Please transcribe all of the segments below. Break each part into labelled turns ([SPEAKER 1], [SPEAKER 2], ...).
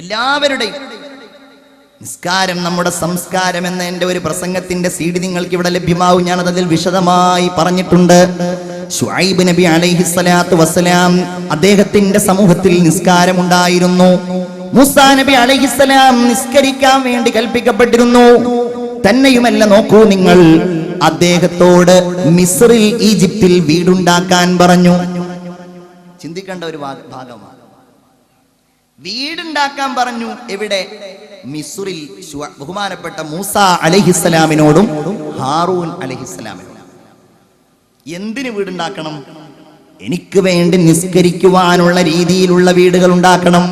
[SPEAKER 1] എല്ലാവരുടെയും നിസ്കാരം നമ്മുടെ സംസ്കാരം എന്ന എന്റെ ഒരു പ്രസംഗത്തിന്റെ സീഡി നിങ്ങൾക്ക് ഇവിടെ ലഭ്യമാവും. ഞാൻ അതിൽ വിശദമായി പറഞ്ഞിട്ടുണ്ട്. ഷുഐബ് നബി അലൈഹി സ്വലാത്തു വസ്സലാം അദ്ദേഹത്തിന്റെ സമൂഹത്തിൽ നിസ്കാരം ഉണ്ടായിരുന്നു മൂസാ നബി അലൈഹിസ്സലാം നിസ്കരിക്കാൻ വേണ്ടി കൽപ്പിക്കപ്പെട്ടിരുന്നു. തന്നെയുമല്ല നോക്കൂ നിങ്ങൾ അദ്ദേഹത്തോട് മിസ്രിൽ ഈജിപ്തിൽ വീടുണ്ടാക്കാൻ പറഞ്ഞു. ചിന്തിക്കേണ്ട ഒരു ഭാഗമാണ്. വീടുണ്ടാക്കാൻ പറഞ്ഞു. എവിടെ? മിസുറിൽ ബഹുമാനപ്പെട്ട മൂസ അലഹിസ്സലാമിനോടും ഹാറൂൻ അലഹിസ്സലാമിനോടും. എന്തിന് വീടുണ്ടാക്കണം? എനിക്ക് വേണ്ടി നിസ്കരിക്കുവാനുള്ള രീതിയിലുള്ള വീടുകൾ ഉണ്ടാക്കണം.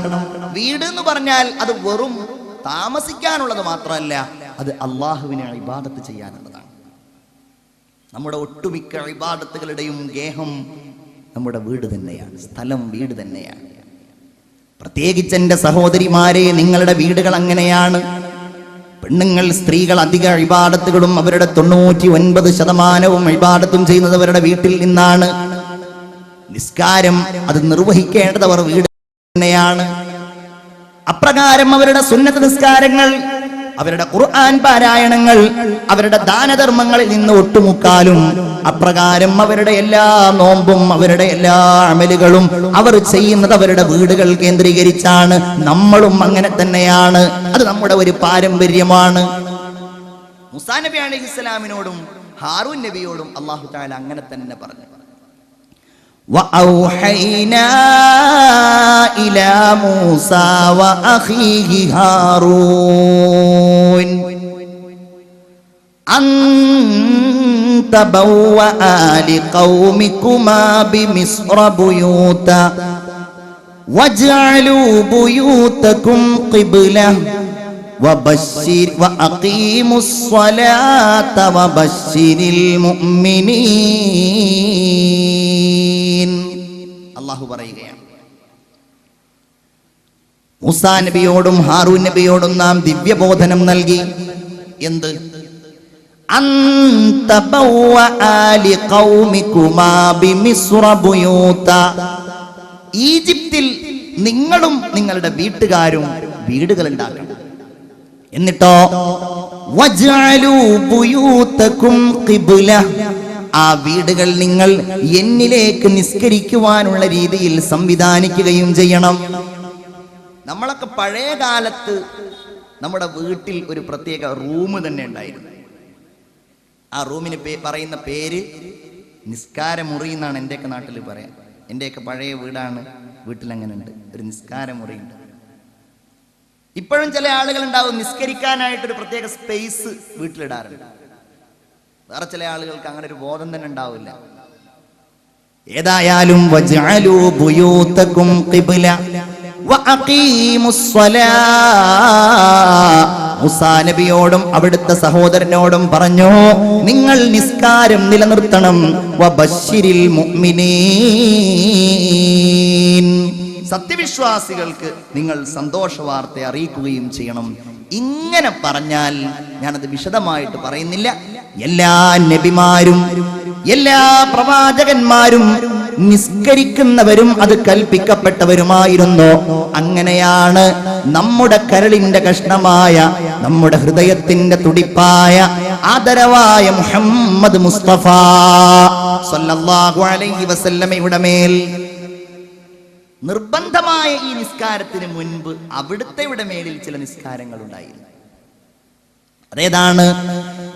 [SPEAKER 1] വീട് എന്ന് പറഞ്ഞാൽ അത് വെറും താമസിക്കാനുള്ളത് മാത്രമല്ല അത് അള്ളാഹുവിനെ ഇബാദത്ത് ചെയ്യാനുള്ളതാണ്. നമ്മുടെ ഒട്ടുമിക്ക ഇബാദത്തുകളുടെയും ഗേഹം നമ്മുടെ വീട് തന്നെയാണ് സ്ഥലം വീട് തന്നെയാണ്. പ്രത്യേകിച്ച് എന്റെ സഹോദരിമാരെ നിങ്ങളുടെ വീടുകൾ അങ്ങനെയാണ്. പെണ്ണുങ്ങൾ സ്ത്രീകൾ അധിക ഇബാദത്തുകളും അവരുടെ തൊണ്ണൂറ്റി ഒൻപത് ശതമാനവും ഇബാദത്തും ചെയ്യുന്നത് അവരുടെ വീട്ടിൽ നിന്നാണ്. നിസ്കാരം അത് നിർവഹിക്കേണ്ടത് അവർ വീട് തന്നെയാണ്. അപ്രകാരം അവരുടെ സുന്നത്ത് നിസ്കാരങ്ങൾ അവരുടെ ഖുർആൻ പാരായണങ്ങൾ അവരുടെ ദാനധർമ്മങ്ങളിൽ നിന്ന് ഒട്ടുമുക്കാലും അപ്രകാരം അവരുടെ എല്ലാ നോമ്പും അവരുടെ എല്ലാ അമലുകളും അവർ ചെയ്യുന്നത് അവരുടെ വീടുകൾ കേന്ദ്രീകരിച്ചാണ്. നമ്മളും അങ്ങനെ തന്നെയാണ്. അത് നമ്മുടെ ഒരു പാരമ്പര്യമാണ്. മുസാ നബി അലൈഹി ഇസ്ലാമിനോടും ഹാറൂൻ നബിയോടും അള്ളാഹു താല അങ്ങനെ തന്നെ പറഞ്ഞു. وأوحينا إلى موسى وأخيه هارون أن تبوأ لقومكما بمصر بيوتا واجعلوا بيوتكم قبلة وبشر وأقيموا الصلاة وبشر المؤمنين അള്ളാഹു പറയുകയാണ് മൂസാ നബിയോടും ഹാറൂൻ നബിയോടും നാം ദിവ്യബോധനം നൽകി എന്ത്. ഈജിപ്തിൽ നിങ്ങളും നിങ്ങളുടെ വീട്ടുകാരും വീടുകൾ ഉണ്ടാക്കണം എന്നിട്ടോ. ആ വീടുകൾ നിങ്ങൾ എന്നിലേക്ക് നിസ്കരിക്കുവാനുള്ള രീതിയിൽ സംവിധാനിക്കുകയും ചെയ്യണം. നമ്മളൊക്കെ പഴയ കാലത്ത് നമ്മുടെ വീട്ടിൽ ഒരു പ്രത്യേക റൂം തന്നെ ഉണ്ടായിരുന്നു. ആ റൂമിന് പറയുന്ന പേര് നിസ്കാരമുറി എന്നാണ് എന്റെയൊക്കെ നാട്ടിൽ പറയാം. എന്റെയൊക്കെ പഴയ വീടാണ് വീട്ടിൽ അങ്ങനെ ഉണ്ട് ഒരു നിസ്കാരമുറി ഉണ്ട്. ഇപ്പോഴും ചില ആളുകൾ ഉണ്ടാവും നിസ്കരിക്കാനായിട്ടൊരു പ്രത്യേക സ്പേസ് വീട്ടിലിടാറുണ്ട്. വേറെ ചില ആളുകൾക്ക് അങ്ങനെ ഒരു ബോധം തന്നെ ഉണ്ടാവില്ല. ഏതായാലും നബിയോടും അവിടുത്തെ സഹോദരനോടും പറഞ്ഞു നിങ്ങൾ നിസ്കാരം നിലനിർത്തണം. സത്യവിശ്വാസികൾക്ക് നിങ്ങൾ സന്തോഷ വാർത്ത അറിയിക്കുകയും ചെയ്യണം. ഇങ്ങനെ പറഞ്ഞാൽ ഞാനത് വിശദമായിട്ട് പറയുന്നില്ല. എല്ലാ നബിമാരും എല്ലാ പ്രവാചകന്മാരും നിസ്കരിക്കുന്നവരും അത് കൽപ്പിക്കപ്പെട്ടവരുമായിരുന്നു. അങ്ങനെയാണ് നമ്മുടെ കരളിന്റെ കഷ്ണമായ നമ്മുടെ ഹൃദയത്തിന്റെ തുടിപ്പായ ആദരവായ മുഹമ്മദ് മുസ്തഫ അലൈഹി വസല്ലമയുടെ മേൽ. നിർബന്ധമായ ഈ നിസ്കാരത്തിന് മുൻപ് അവിടുത്തെ മേലിൽ ചില നിസ്കാരങ്ങൾ ഉണ്ടായിരുന്നു അതേതാണ്?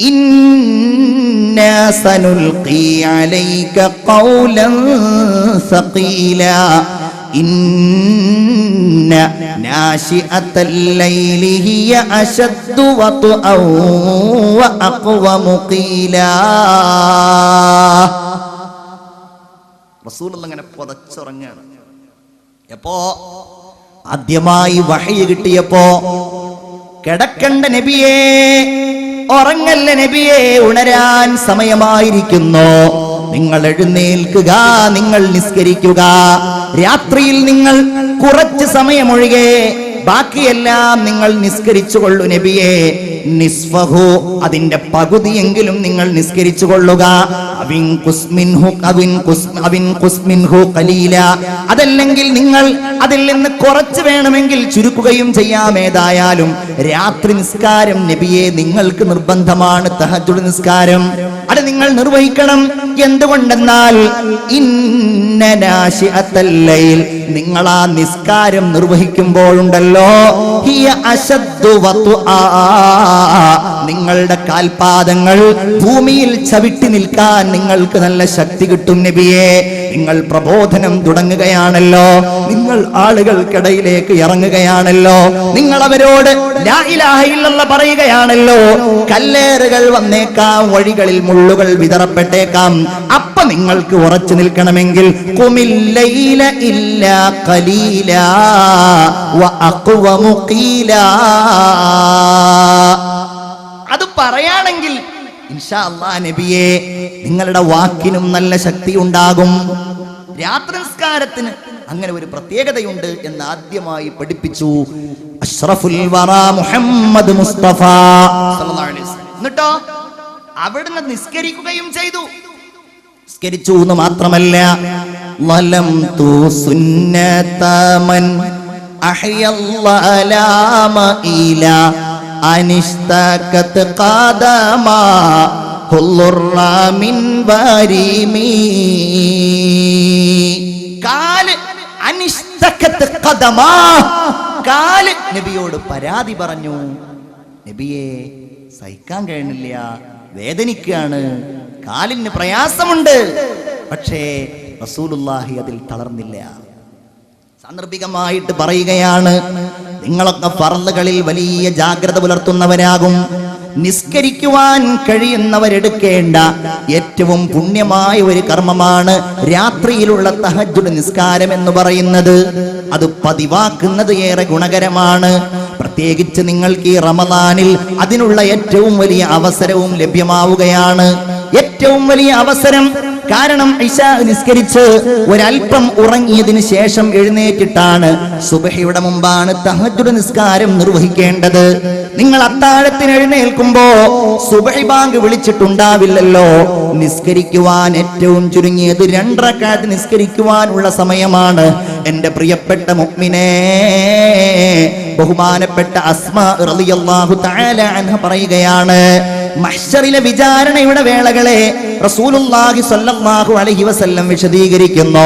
[SPEAKER 1] إنا سنلقي عليك قولا ثقيلا إن ناشئة الليل هي أشد وطئا وأقوم قيلا റസൂൽ അങ്ങനെ പുതച്ചുറങ്ങാണ് എപ്പോ ആദ്യമായി വഹയ കിട്ടിയപ്പോ കിടക്കണ്ട നബിയേ ഉറങ്ങല്ല നബിയെ ഉണരാൻ സമയമായിരിക്കുന്നു. നിങ്ങൾ എഴുന്നേൽക്കുക നിങ്ങൾ നിസ്കരിക്കുക. രാത്രിയിൽ നിങ്ങൾ കുറച്ച് സമയമൊഴികെ ബാക്കിയെല്ലാം നിങ്ങൾ നിസ്കരിച്ചു കൊള്ളു നബിയെ. നിസ്ഫഹു അതിന്റെ പകുതിയെങ്കിലും നിങ്ങൾ നിസ്കരിച്ചു കൊള്ളുക അവിൻ കുസ്മിൻഹു അവിൻ അവിൻ കുസ്മിൻഹു കലീല. അതല്ലെങ്കിൽ നിങ്ങൾ അതിൽ നിന്ന് കുറച്ച് വേണമെങ്കിൽ ചുരുക്കുകയും ചെയ്യാം ഏതായാലും. രാത്രി നിസ്കാരം നബിയെ നിങ്ങൾക്ക് നിർബന്ധമാണ്. തഹജുഡ് നിസ്കാരം. അത് നിങ്ങൾ നിർവഹിക്കണം. എന്തുകൊണ്ടെന്നാൽ ഇന്നനാശിഅത്തല്ലയിൽ നിങ്ങൾ ആ നിസ്കാരം നിർവഹിക്കുമ്പോഴുണ്ടല്ലോ. ഹിയ അശദ്ദു. നിങ്ങളുടെ കാൽപാദങ്ങൾ ഭൂമിയിൽ ചവിട്ടി നിൽക്കാൻ നിങ്ങൾക്ക് നല്ല ശക്തി കിട്ടും നബിയെ. നിങ്ങൾ പ്രബോധനം തുടങ്ങുകയാണല്ലോ. നിങ്ങൾ ആളുകൾക്കിടയിലേക്ക് ഇറങ്ങുകയാണല്ലോ. നിങ്ങൾ അവരോട് പറയുകയാണല്ലോ. കല്ലേറുകൾ വന്നേക്കാം വഴികളിൽ മുള്ളുകൾ വിതറപ്പെട്ടേക്കാം. അപ്പൊ നിങ്ങൾക്ക് ഉറച്ചു നിൽക്കണമെങ്കിൽ കുമില്ലൈല ഇല്ല കലീല. അത് പറയാണെങ്കിൽ ഇൻഷാ അല്ലാ നബിയെ നിങ്ങളുടെ വാക്കിനും നല്ല ശക്തി ഉണ്ടാകും രാത്രിസ്കാരത്തിന് അങ്ങനെ ഒരു പ്രത്യേകതയുണ്ട് എന്ന് ആദ്യമായി പഠിപ്പിച്ചു. അഷ്റഫുൽ വറ മുഹമ്മദ് മുസ്തഫ. എന്നിട്ടോ? അവിടുന്ന് നിസ്കരിക്കുകയും ചെയ്തു. നിസ്കരിച്ചു എന്ന് മാത്രമല്ല വലം തൂ സുന്നതമൻ അഹ്യല്ലാലാമ ഇല അനിഷ്തകത് കാതമാ ഹുല്ലുറ വരിമീ. കാൽ അനിഷ്തകത് ഖദമാ. കാൽ നബിയോട് പരാതി പറഞ്ഞു നബിയെ സഹിക്കാൻ കഴിഞ്ഞില്ല വേദനിക്കുകയാണ് കാലിന് പ്രയാസമുണ്ട്. പക്ഷേ റസൂലുല്ലാഹി അതിൽ തളർന്നില്ല. സാന്ദർഭികമായിട്ട് പറയുകയാണ് നിങ്ങളൊക്കെ ഫർളുകളിൽ വലിയ ജാഗ്രത പുലർത്തുന്നവരാകും. നിസ്കരിക്കുവാൻ കഴിയുന്നവരെടുക്കേണ്ട ഏറ്റവും പുണ്യമായ ഒരു കർമ്മമാണ് രാത്രിയിലുള്ള തഹജുഡ് നിസ്കാരം എന്ന് പറയുന്നത്. അത് പതിവാക്കുന്നത് ഏറെ ഗുണകരമാണ്. പ്രത്യേകിച്ച് നിങ്ങൾക്ക് ഈ റമദാനിൽ അതിനുള്ള ഏറ്റവും വലിയ അവസരവും ലഭ്യമാവുകയാണ്. ഏറ്റവും വലിയ അവസരം കാരണം ഇഷ നിസ്കരിച്ച് ഒരല്പം ഉറങ്ങിയതിന് ശേഷം എഴുന്നേറ്റിട്ടാണ് സുബഹയുടെ മുമ്പാണ് തഹജുഡ് നിസ്കാരം നിർവഹിക്കേണ്ടത്. നിങ്ങൾ അത്താഴത്തിന് എഴുന്നേൽക്കുമ്പോ സുബഹി ബാങ്ക് വിളിച്ചിട്ടുണ്ടാവില്ലല്ലോ. നിസ്കരിക്കുവാൻ ഏറ്റവും ചുരുങ്ങിയത് രണ്ടരക്കാട്ട് നിസ്കരിക്കുവാനുള്ള സമയമാണ്. എന്റെ പ്രിയപ്പെട്ട മുഅ്മിനേ ബഹുമാനപ്പെട്ട അസ്മ റളിയല്ലാഹു തആല അൻഹ പറയുകയാണ് മഹ്ശറിലെ വിചാരണയുടെ വേളകളെ റസൂലുള്ളാഹി സ്വല്ലല്ലാഹു അലൈഹി വസല്ലം വിശദീകരിക്കുന്നു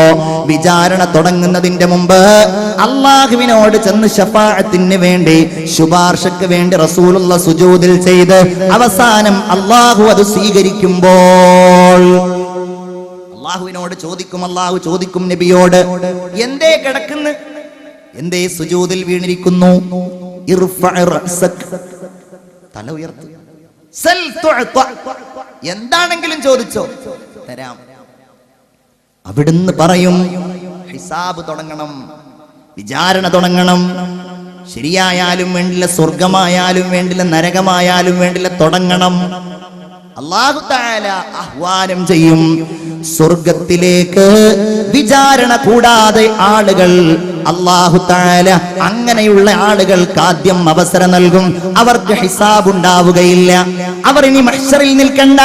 [SPEAKER 1] വിചാരണ തുടങ്ങുന്നതിന്റെ മുമ്പ് അള്ളാഹുവിനോട് ചെന്ന് ഷഫാഅത്തിന് വേണ്ടി ശുപാർശക്ക് വേണ്ടി റസൂലുള്ള സുജൂദിൽ ചെയ്ത് അവസാനം അള്ളാഹു അത് സ്വീകരിക്കുമ്പോൾ അള്ളാഹുവിനോട് ചോദിക്കും അള്ളാഹു ചോദിക്കും നബിയോട് എന്തേ കിടക്കുന്നു എന്തേ സുജൂദിൽ വീണിരിക്കുന്നു. തല ഉയർത്ത് സൽ തുഅത. എന്താണെങ്കിലും ചോദിച്ചോ. തരാം. അവിടുന്ന് പറയും ഹിസാബ് തുടങ്ങണം വിചാരണ തുടങ്ങണം. ശരിയായാലും വേണ്ടില്ല സ്വർഗമായാലും വേണ്ടില്ല നരകമായാലും വേണ്ടില്ല തുടങ്ങണം. അള്ളാഹു താല ആഹ്വാനം ചെയ്യും സ്വർഗത്തിലേക്ക് വിചാരണ കൂടാതെ ആളുകൾ അള്ളാഹു താല അങ്ങനെയുള്ള ആളുകൾക്ക് ആദ്യം അവസരം നൽകും. അവർക്ക് ഹിസാബ് ഉണ്ടാവുകയില്ല അവർ ഇനി മഷറിൽ നിൽക്കണ്ട.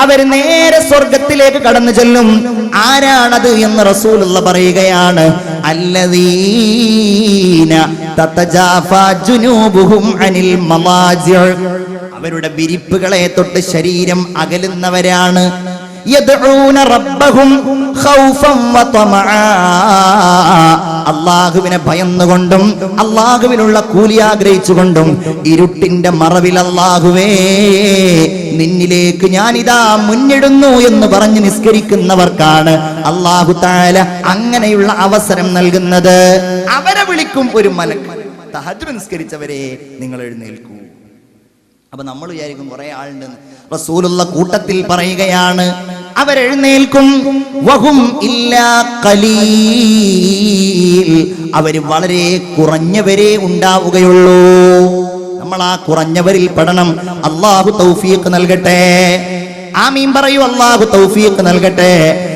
[SPEAKER 1] അവർ നേരെ സ്വർഗത്തിലേക്ക് കടന്നു ചെല്ലും. ആരാണത് എന്ന് റസൂലുള്ള പറയുകയാണ്. അല്ലദീന തതജാഫാ അനിൽ അവരുടെ വിരിപ്പുകളെ തൊട്ട് ശരീരം അകലുന്നവരാണ്. യദ്ഊന റബ്ബഹും ഖൗഫൻ വതമആ. അള്ളാഹുവിനെ ഭയന്നുകൊണ്ടും അള്ളാഹുവിനുള്ള കൂലി ആഗ്രഹിച്ചുകൊണ്ടും ഇരുട്ടിന്റെ മറവിൽ അള്ളാഹുവേ നിന്നിലേക്ക് ഞാനിതാ മുന്നിടുന്നു എന്ന് പറഞ്ഞ് നിസ്കരിക്കുന്നവർക്കാണ് അള്ളാഹു താല അങ്ങനെയുള്ള അവസരം നൽകുന്നത്. അവരെ വിളിക്കും ഒരു മലക്ക്. തഹജ്ജുദ് നിസ്കരിച്ചവരെ നിങ്ങൾ എഴുന്നേൽക്കൂ. അപ്പൊ നമ്മൾ വിചാരിക്കും കുറെ ആളുണ്ട് റസൂലുള്ള കൂട്ടത്തിൽ പറയുകയാണ് അവരെഴുന്നേൽക്കും. വഹും ഇല്ലാ ഖലീൽ. അവർ വളരെ കുറഞ്ഞവരെ ഉണ്ടാവുകയുള്ളൂ. നമ്മൾ ആ കുറഞ്ഞവരിൽ പഠനം അള്ളാഹു തൗഫീഖ് നൽകട്ടെ. ആമീൻ പറയൂ അള്ളാഹു തൗഫീഖ് നൽകട്ടെ.